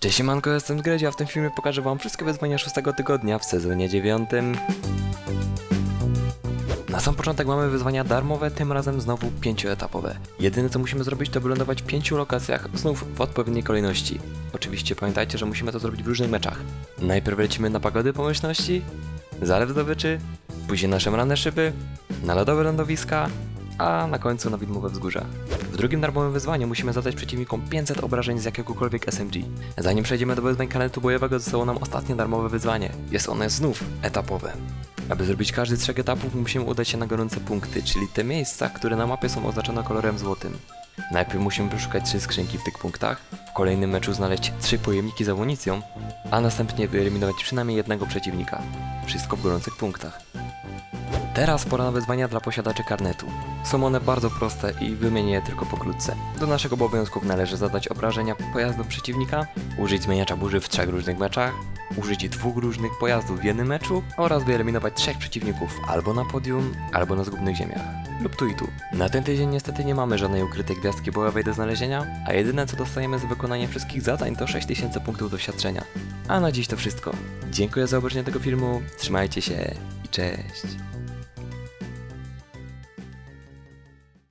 Cześć siemanko, jestem Zgredzie, a w tym filmie pokażę wam wszystkie wyzwania szóstego tygodnia w sezonie dziewiątym. Na sam początek mamy wyzwania darmowe, tym razem znowu pięcioetapowe. Jedyne co musimy zrobić to wylądować w pięciu lokacjach, znów w odpowiedniej kolejności. Oczywiście pamiętajcie, że musimy to zrobić w różnych meczach. Najpierw lecimy na pagody pomyślności, zalew zdobyczy, później na szemrane szyby, na lodowe lądowiska, a na końcu na widmowe wzgórza. W drugim darmowym wyzwaniu musimy zadać przeciwnikom 500 obrażeń z jakiegokolwiek SMG. Zanim przejdziemy do wyzwań kanetu bojowego, zostało nam ostatnie darmowe wyzwanie. Jest one znów etapowe. Aby zrobić każdy z trzech etapów, musimy udać się na gorące punkty, czyli te miejsca, które na mapie są oznaczone kolorem złotym. Najpierw musimy przeszukać trzy skrzynki w tych punktach, w kolejnym meczu znaleźć trzy pojemniki z amunicją, a następnie wyeliminować przynajmniej jednego przeciwnika. Wszystko w gorących punktach. Teraz pora na wyzwania dla posiadaczy karnetu. Są one bardzo proste i wymienię je tylko pokrótce. Do naszych obowiązków należy zadać obrażenia pojazdów przeciwnika, użyć zmieniacza burzy w trzech różnych meczach, użyć dwóch różnych pojazdów w jednym meczu oraz wyeliminować trzech przeciwników albo na podium, albo na zgubnych ziemiach. Lub tu i tu. Na ten tydzień niestety nie mamy żadnej ukrytej gwiazdki bojowej do znalezienia, a jedyne co dostajemy za wykonanie wszystkich zadań to 6000 punktów doświadczenia. A na dziś to wszystko. Dziękuję za obejrzenie tego filmu, trzymajcie się i cześć.